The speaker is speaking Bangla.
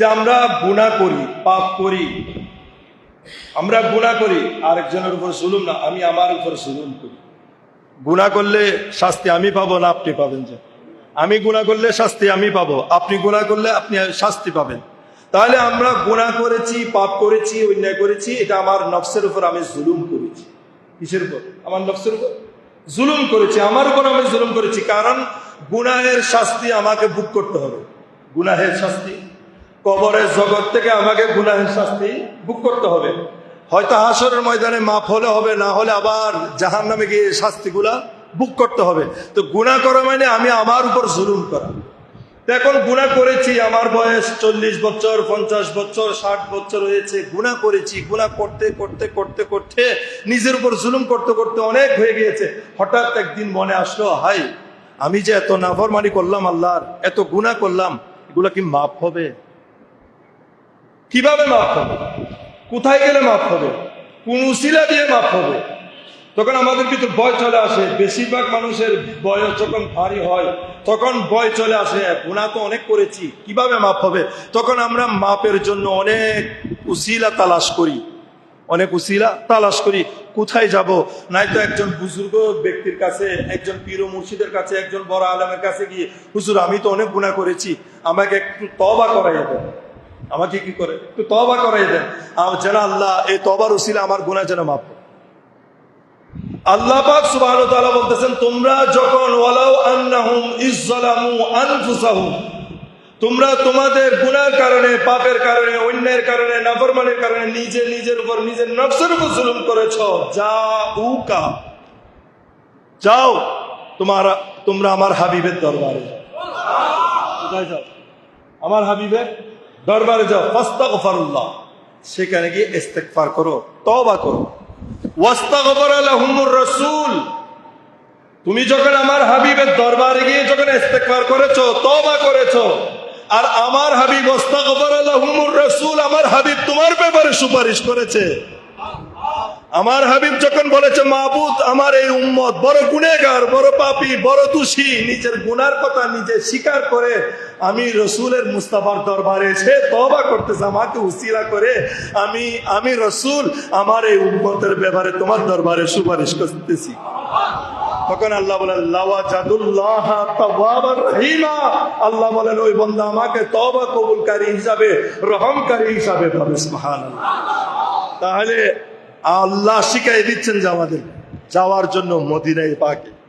যে আমরা গুণা করি, পাপ করি। আমরা গুণা করি, আরেকজনের উপর জুলুম না, আমি আমার উপর জুলুম করি। গুণা করলে শাস্তি আমি পাবো না আপনি পাবেন যে? আমি গুণা করলে শাস্তি আমি পাবো, আপনি গুণা করলে আপনি শাস্তি পাবেন। তাহলে আমরা গুণা করেছি, পাপ করেছি, অন্যায় করেছি, এটা আমার নফসের উপর আমি জুলুম করেছি। কিসের উপর? আমার নফসের উপর? জুলুম করেছি, আমার উপর আমি জুলুম করেছি, কারণ গুনাহের শাস্তি আমাকে বুক করতে হবে। গুনাহের শাস্তি? কবরের জগৎ থেকে আমাকে গুনাহের শাস্তি বুক করতে হবে। হয়তো হাসরের ময়দানে মাফ হলে হবে, না হলে আবার জাহান নামে গিয়ে শাস্তিগুলা বুক করতে হবে। তো গুণা করা মানে আমি আমার উপর জুলুম করা। এখন গুণা করেছি, আমার বয়স চল্লিশ বছর, পঞ্চাশ বছর, ষাট বছর হয়েছে গুণা করেছি গুণা করতে করতে করতে করতে নিজের উপর জুলুম করতে করতে অনেক হয়ে গিয়েছে। হঠাৎ একদিন মনে আসলো, হাই, আমি যে এত নাফরমানি করলাম আল্লাহর, এত গুণা করলাম, এগুলা কি মাফ হবে? কীভাবে মাপ হবে? কোথায় গেলে মাপ হবে? কোন উশিলা দিয়ে মাপ হবে? তখন আমাদের কিন্তু ভয় চলে আসে। বেশিরভাগ মানুষের বয়স যখন ভারী হয়, তখন ভয় চলে আসে গুণা তো অনেক করেছি, কীভাবে মাপ হবে? তখন আমরা মাপের জন্য অনেক উশিলা তালাশ করি। অনেক উশিলা তালাশ করি, কোথায় যাব? নাই তো একজন বুজুর্গ ব্যক্তির কাছে, একজন পীর মুর্শিদের কাছে, একজন বড় আলমের কাছে গিয়ে, হুজুর, আমি তো অনেক গুণা করেছি, আমাকে একটু তবা করাইয়া দেন। আমাকে কি করে? একটু তবা করাই দেন। আর যেন আল্লাহ, এই তবার উসিলা আমার গুণা যেন মাপ আল্লাহ পাক তাআলা বলতেছেন, তোমরা যখন ওয়ালাউ আন্নাহুম ইজ্জালামু আনফুসাহুম, তোমরা তোমাদের গুনার কারণে, পাপের কারণে অন্যের কারণে, নাফরমানের কারণে নিজে নিজের উপর নিজের নফসের উপর জুলুম করেছ। যা উকা যাও, তোমার, তোমরা আমার হাবিবের দরবারে। আমার হাবিবের দরবারে যাও, ফাস্তাগফারুল্লাহ। সেখানে গিয়ে ইস্তেক করো তবা করো। রসুল। তুমি যখন আমার হাবিবের দরবারে গিয়ে যখন ইস্তেগফার করেছ তবা করেছ, আর আমার হাবিব ওস্তা গফর আল্লাহ রসুল, আমার হাবিব তোমার ব্যাপারে সুপারিশ করেছে। আমার হাবিব যখন বলেছে মাহবুদ আমার এই উম্মত বড় গুনেগার বড় পাপী, বড় দোষী, নিজের গুনার কথা নিজে স্বীকার করে আমি রসুলের মুস্তাফার দরবারে এসে তবা করতেছে, আমাকে উসিলা করে আমি আমি রসুল, আমার এই উম্মতের ব্যাপারে তোমার দরবারে সুপারিশ করতেছি। তখন আল্লাহ বলেন আল্লাহ বলেন, ওই বন্দা আমাকে তবা কবুলকারী হিসাবে, রহমকারী হিসাবে সুবহানাল্লাহ। তাহলে আল্লাহ শিখাই দিচ্ছেন যে আমাদের যাওয়ার জন্য মদিনায় পাকে।